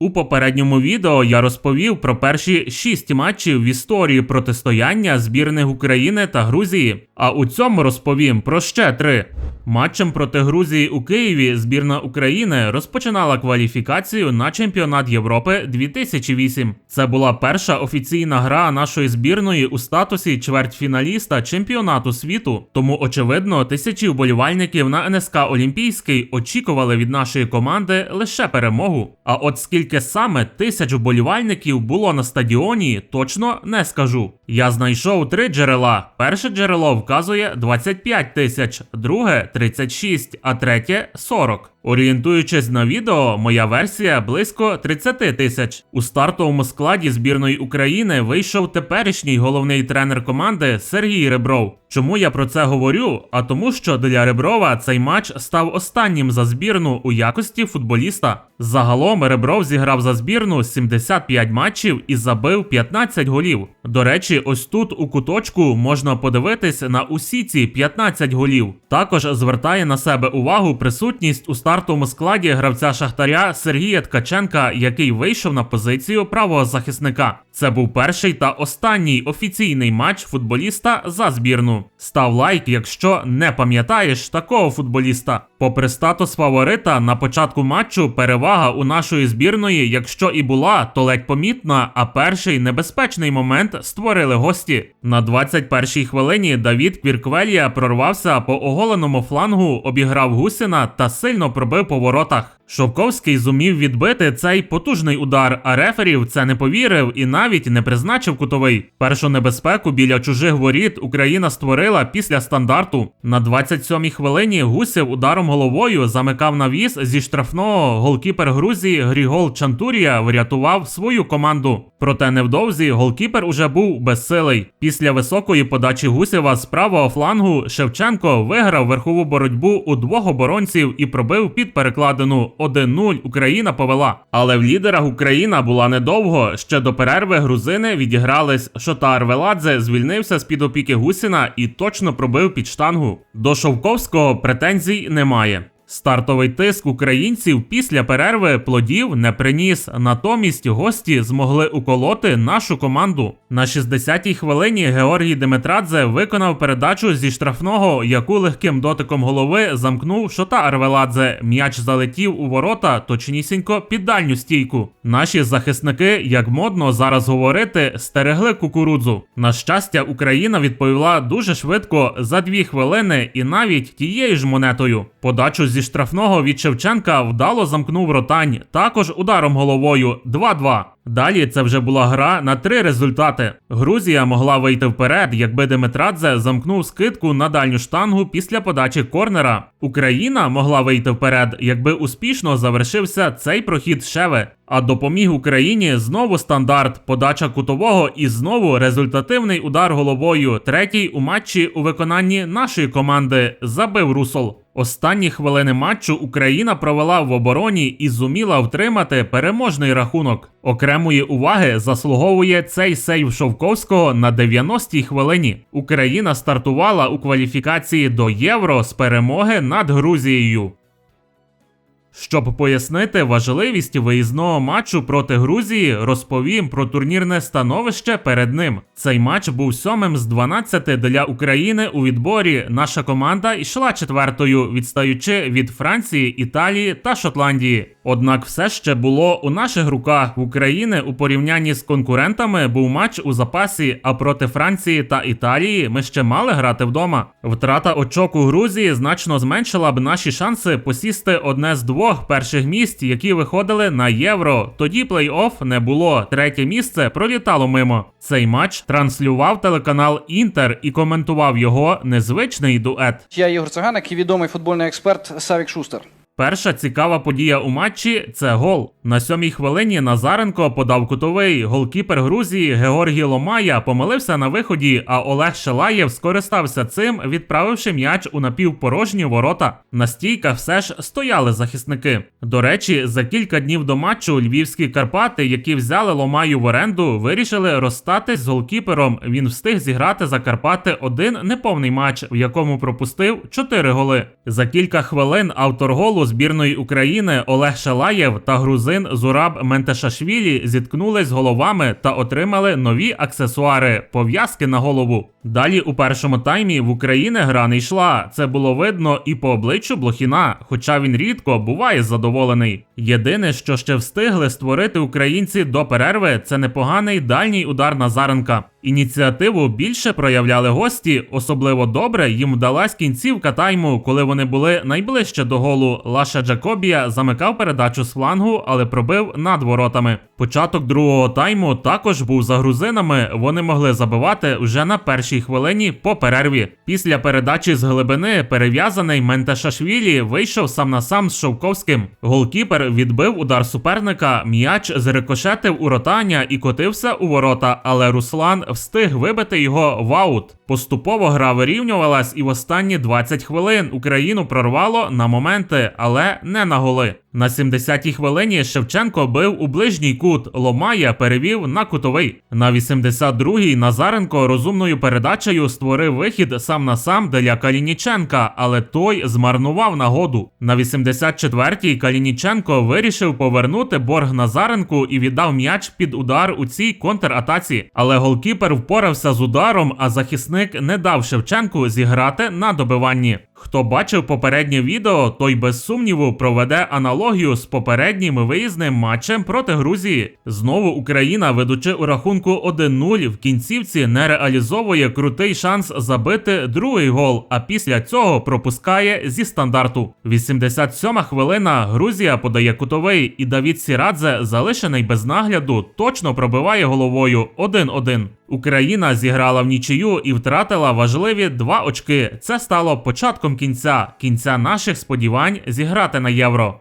У попередньому відео я розповів про перші шість матчів в історії протистояння збірних України та Грузії. А у цьому розповім про ще три. Матчем проти Грузії у Києві збірна України розпочинала кваліфікацію на чемпіонат Європи 2008. Це була перша офіційна гра нашої збірної у статусі чвертьфіналіста чемпіонату світу. Тому, очевидно, тисячі вболівальників на НСК Олімпійський очікували від нашої команди лише перемогу. А от скільки саме тисяч вболівальників було на стадіоні, точно не скажу. Я знайшов три джерела. Перше джерело вказує 25 тисяч, друге 36, а третє 40. Орієнтуючись на відео, моя версія близько 30 тисяч. У стартовому складі збірної України вийшов теперішній головний тренер команди Сергій Ребров. Чому я про це говорю? А тому, що для Реброва цей матч став останнім за збірну у якості футболіста. Загалом Ребров зіграв за збірну 75 матчів і забив 15 голів. До речі, ось тут у куточку можна подивитись на усі ці 15 голів. Також звертає на себе увагу присутність у стартовому складі гравця Шахтаря Сергія Ткаченка, який вийшов на позицію правого захисника. Це був перший та останній офіційний матч футболіста за збірну. Став лайк, якщо не пам'ятаєш такого футболіста. Попри статус фаворита, на початку матчу перевага у нашої збірної, якщо і була, то ледь помітна, а перший небезпечний момент створили гості. На 21-й хвилині Давід Квірквелія прорвався по оголеному флангу, обіграв Гусіна та сильно пробив по воротах. Шовковський зумів відбити цей потужний удар, а рефері в це не повірив і навіть не призначив кутовий. Першу небезпеку біля чужих воріт Україна створила після стандарту. На 27-й хвилині Гусів ударом головою замикав навіс зі штрафного голкіпер Грузії Грігол Чантурія врятував свою команду. Проте невдовзі голкіпер уже був безсилий. Після високої подачі Гусєва з правого флангу Шевченко виграв верхову боротьбу у двох оборонців і пробив під перекладину. 1-0 Україна повела. Але в лідерах Україна була недовго. Ще до перерви грузини відігрались. Шотар Веладзе звільнився з під опіки Гусіна і точно пробив під штангу. До Шовковського претензій немає. Стартовий тиск українців після перерви плодів не приніс. Натомість гості змогли уколоти нашу команду. На 60-й хвилині Георгій Димитрадзе виконав передачу зі штрафного, яку легким дотиком голови замкнув Шота Арвеладзе. М'яч залетів у ворота, точнісінько під дальню стійку. Наші захисники, як модно зараз говорити, стерегли кукурудзу. На щастя, Україна відповіла дуже швидко за дві хвилини і навіть тією ж монетою. Подачу зі штрафного від Шевченка вдало замкнув ротань, також ударом головою 2-2. Далі це вже була гра на три результати. Грузія могла вийти вперед, якби Димитрадзе замкнув скидку на дальню штангу після подачі корнера. Україна могла вийти вперед, якби успішно завершився цей прохід Шеве. А допоміг Україні знову стандарт, подача кутового і знову результативний удар головою. Третій у матчі у виконанні нашої команди забив Русол. Останні хвилини матчу Україна провела в обороні і зуміла втримати переможний рахунок. Окремої уваги заслуговує цей сейв Шовковського на 90-й хвилині. Україна стартувала у кваліфікації до Євро з перемоги над Грузією. Щоб пояснити важливість виїзного матчу проти Грузії, розповім про турнірне становище перед ним. Цей матч був сьомим з 12 для України у відборі. Наша команда йшла четвертою, відстаючи від Франції, Італії та Шотландії. Однак все ще було у наших руках України у порівнянні з конкурентами був матч у запасі. А проти Франції та Італії ми ще мали грати вдома. Втрата очок у Грузії значно зменшила б наші шанси посісти одне з двох перших місць, які виходили на євро. Тоді плей-офф не було. Третє місце пролітало мимо. Цей матч транслював телеканал Інтер і коментував його незвичний дует. Я Ігор Цаганик і відомий футбольний експерт Савік Шустер. Перша цікава подія у матчі це гол. На сьомій хвилині Назаренко подав кутовий. Голкіпер Грузії Георгій Ломая помилився на виході, а Олег Шелаєв скористався цим, відправивши м'яч у напівпорожні ворота. На стійках все ж стояли захисники. До речі, за кілька днів до матчу львівські Карпати, які взяли Ломаю в оренду, вирішили розстатись з голкіпером. Він встиг зіграти за Карпати один неповний матч, в якому пропустив чотири голи. За кілька хвилин автор голу збірної України Олег Шалаєв та грузин Зураб Ментешашвілі зіткнулись головами та отримали нові аксесуари пов'язки на голову. Далі у першому таймі в Україні гра не йшла. Це було видно і по обличчю Блохіна, хоча він рідко буває задоволений. Єдине, що ще встигли створити українці до перерви, це непоганий дальній удар Назаренка. Ініціативу більше проявляли гості, особливо добре їм вдалась кінцівка тайму, коли вони були найближче до голу. Лаша Джакобія замикав передачу з флангу, але пробив над воротами. Початок другого тайму також був за грузинами. Вони могли забивати вже на першій хвилині по перерві. Після передачі з глибини перев'язаний Менташашвілі вийшов сам на сам з Шовковським. Голкіпер відбив удар суперника, м'яч зрикошетив у ротання і котився у ворота, але Руслан встиг вибити його в аут. Поступово гра вирівнювалась, і в останні 20 хвилин Україну прорвало на моменти, але не на голи. На 70-й хвилині Шевченко бив у ближній кут. Ломая перевів на кутовий. На 82-й Назаренко розумною передачею створив вихід сам на сам для Калініченка, але той змарнував нагоду. На 84-й Калініченко вирішив повернути борг Назаренку і віддав м'яч під удар у цій контратаці. Але голкіпер впорався з ударом, а захисник не дав Шевченку зіграти на добиванні. Хто бачив попереднє відео, той без сумніву проведе аналогію з попереднім виїзним матчем проти Грузії. Знову Україна, ведучи у рахунку 1-0, в кінцівці не реалізовує крутий шанс забити другий гол, а після цього пропускає зі стандарту. 87 хвилина. Грузія подає кутовий, і Давід Сірадзе, залишений без нагляду, точно пробиває головою 1-1. Україна зіграла в нічию і втратила важливі два очки. Це стало початком кінця, кінця наших сподівань зіграти на євро.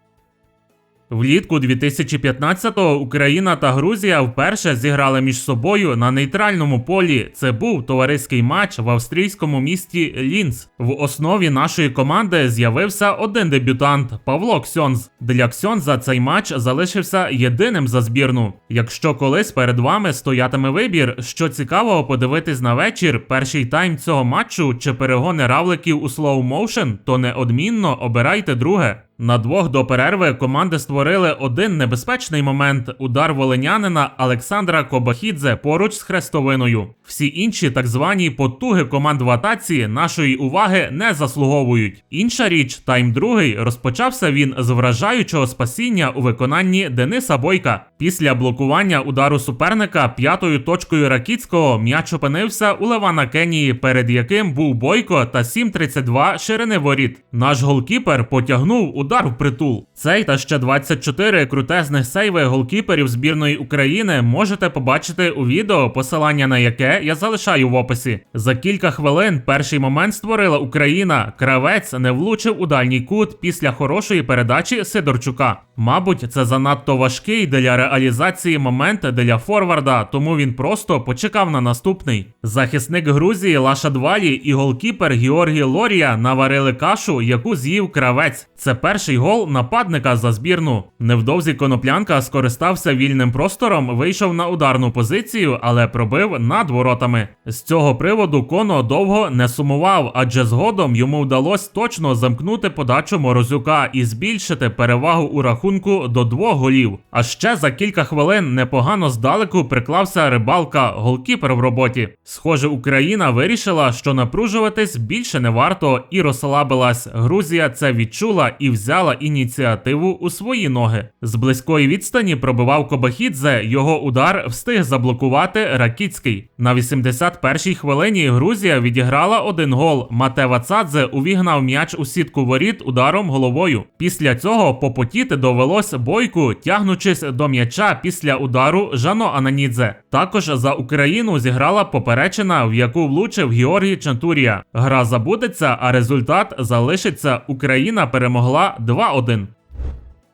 Влітку 2015-го Україна та Грузія вперше зіграли між собою на нейтральному полі. Це був товариський матч в австрійському місті Лінц. В основі нашої команди з'явився один дебютант Павло Ксьонз. Для Ксьонза цей матч залишився єдиним за збірну. Якщо колись перед вами стоятиме вибір, що цікавого подивитись на вечір, перший тайм цього матчу чи перегони равликів у слоу моушен, то неодмінно обирайте друге. На двох до перерви команди створили один небезпечний момент удар волинянина Олександра Кобахідзе поруч з хрестовиною. Всі інші так звані потуги команд в атаці нашої уваги не заслуговують. Інша річ, тайм другий розпочався він з вражаючого спасіння у виконанні Дениса Бойка. Після блокування удару суперника п'ятою точкою Ракіцького м'яч опинився у Левана Кенії, перед яким був Бойко та 7.32 ширини воріт. Наш голкіпер потягнув удар в притул. Цей та ще 24 крутезних сейви голкіперів збірної України можете побачити у відео, посилання на яке я залишаю в описі. За кілька хвилин перший момент створила Україна. Кравець не влучив у дальній кут після хорошої передачі Сидорчука. Мабуть, це занадто важкий для реалізації момент для форварда, тому він просто почекав на наступний. Захисник Грузії Лаша Двалі і голкіпер Георгій Лорія наварили кашу, яку з'їв кравець. Це перший гол нападника за збірну. Невдовзі коноплянка скористався вільним простором, вийшов на ударну позицію, але пробив над воротами. З цього приводу Коно довго не сумував, адже згодом йому вдалося точно замкнути подачу Морозюка і збільшити перевагу у рахунку до двох голів. А ще за кілька хвилин непогано здалеку приклався рибалка, голкіпер в роботі. Схоже, Україна вирішила, що напружуватись більше не варто, і розслабилась. Грузія це відчула і взяла ініціативу у свої ноги. З близької відстані пробивав Кобахідзе, його удар встиг заблокувати Ракіцький. На 81-й хвилині Грузія відіграла один гол. Матева Цадзе увігнав м'яч у сітку воріт ударом головою. Після цього попотіти довелось бойку, тягнучись до м'яча після удару Жано Ананідзе. Також за Україну зіграла поперечина, в яку влучив Георгій Чантурія. Гра забудеться, а результат залишиться. Україна перемогла 2-1.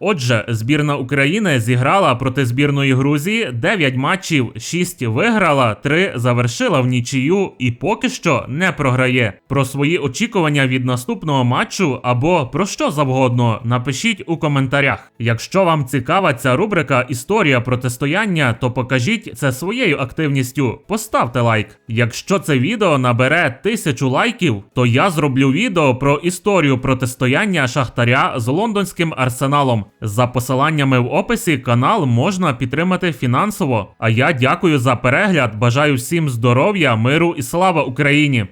Отже, збірна України зіграла проти збірної Грузії 9 матчів, 6 виграла, 3 завершила в нічию і поки що не програє. Про свої очікування від наступного матчу або про що завгодно напишіть у коментарях. Якщо вам цікава ця рубрика Історія протистояння, то покажіть це своєю активністю. Поставте лайк. Якщо це відео набере тисячу лайків, то я зроблю відео про історію протистояння Шахтаря з лондонським арсеналом. За посиланнями в описі канал можна підтримати фінансово. А я дякую за перегляд. Бажаю всім здоров'я, миру і слава Україні!